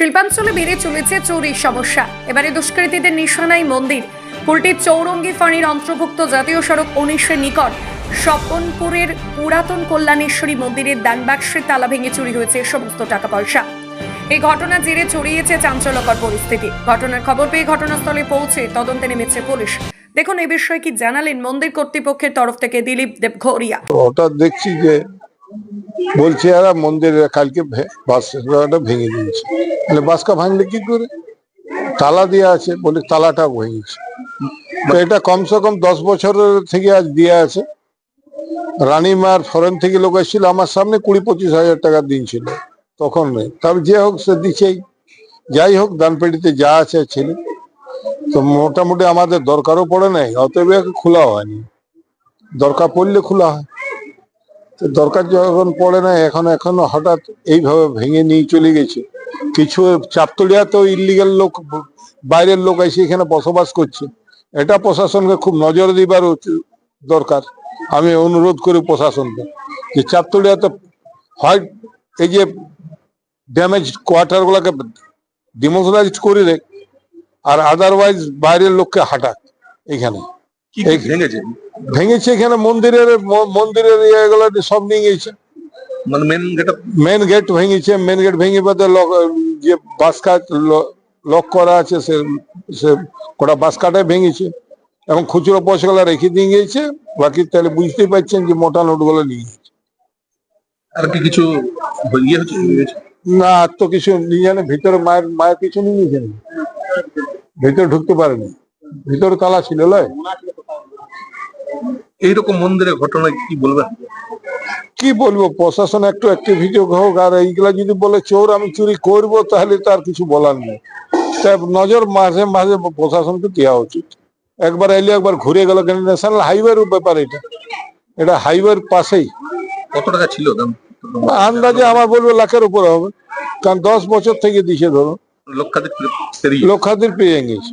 শিল্পাঞ্চলে বেড়ে চলেছে চুরির সমস্যা। এবারে দুষ্কৃতীদের নিশানায় মন্দির। কুলটির চৌরঙ্গি ফাঁড়ির অন্তর্ভুক্ত জাতীয় সড়ক উনিশের নিকট। স্বপনপুরের পুরাতন কল্যাণেশ্বরী মন্দিরের দানবাক্সের তালা ভেঙে চুরি হয়েছে সমস্ত টাকা পয়সা এই ঘটনা জেরে ছড়িয়েছে চাঞ্চল্যকর পরিস্থিতি। ঘটনার খবর পেয়ে ঘটনাস্থলে পৌঁছে তদন্তে নেমেছে পুলিশ। দেখুন এই বিষয়ে কি জানালেন মন্দির কর্তৃপক্ষের তরফ থেকে দিলীপ দেবঘরিয়া হঠাৎ দেখছি যে বলছে এরা মন্দিরে কালকে বাসটা ভেঙে দিয়েছে। তাহলে বাসকা ভাঙলে কি করে? তালা দেওয়া আছে, বলে, তালাটা ভেঙেছে। এটা কমসে কম দশ বছরের থেকে আজ দিয়ে আছে। রানীমার ফরেন থেকে লোক এসেছিল, আমার সামনে কুড়ি পঁচিশ হাজার টাকা দিন ছিল, তখন নেই তবে যে হোক সে দিচ্ছেই যাই হোক, দানপেটিতে যা আছে ছেলে। তো মোটামুটি আমাদের দরকারও পড়ে নাই, অতএব খোলা হয়নি। দরকার পড়লে খোলা হয়। দরকার যখন পড়ে না, এখন এখনও হঠাৎ এইভাবে ভেঙে নিয়ে চলে গেছে। কিছু চাপতলিয়া তো ইলিগাল লোক, বাইরের লোক এসে এখানে বসবাস করছে। এটা প্রশাসনকে খুব নজর দিবার দরকার। আমি অনুরোধ করি প্রশাসনকে যে চাপতলিয়াতে হয়, এই যে ড্যামেজ কোয়ার্টার গুলাকে ডিমোশনাইজ করে দেখ আর আদারওয়াইজ বাইরের লোককে হাঁটাক এখানে। কি ভেঙেছে। ভেঙেছে এখানে মন্দিরের মন্দিরের ইয়েগুলো সব নিয়ে গেছে মানে মেন যেটা মেন গেট ভেঙেছে মেন গেট ভেঙে বাদে যে বাস কাট লক করা আছে সে সে গোটা বাস ভেঙেছে। এবং খুচরো পয়সাগুলো রেখে দিয়ে গিয়েছে বাকি তাহলে বুঝতেই পারছেন যে মোটা নোট নোটগুলো নিয়ে গেছে আর কি কিছু ইয়ে হচ্ছে না আর তো কিছু নিয়ে জানে ভিতরে মায়ের মায়ের কিছু নিয়ে গেছেন ভিতরে ঢুকতে পারেনি। ভিতরে তালা ছিল লয়। এইরকম মন্দিরের ঘটনা কি বলবেন? কি বলব? প্রশাসন একটু অ্যাক্টিভিটি হোক আর এইগুলা যদি বলে চোর আমি চুরি করব তাহলে তার কিছু বলার নেই। তাই নজর মাঝে মাঝে প্রশাসনকে দেওয়া উচিত। একবার এলে একবার ঘুরে গেল কেন? ন্যাশনাল হাইওয়ের ব্যাপার এটা। এটা হাইওয়ের পাশেই। কত টাকা ছিল দাম? আন্দাজে আমার বলব লাখের উপরে হবে। কারণ দশ বছর থেকে দিছে ধরো। লক্ষাধিক লক্ষাধিক পেয়ে গেছে।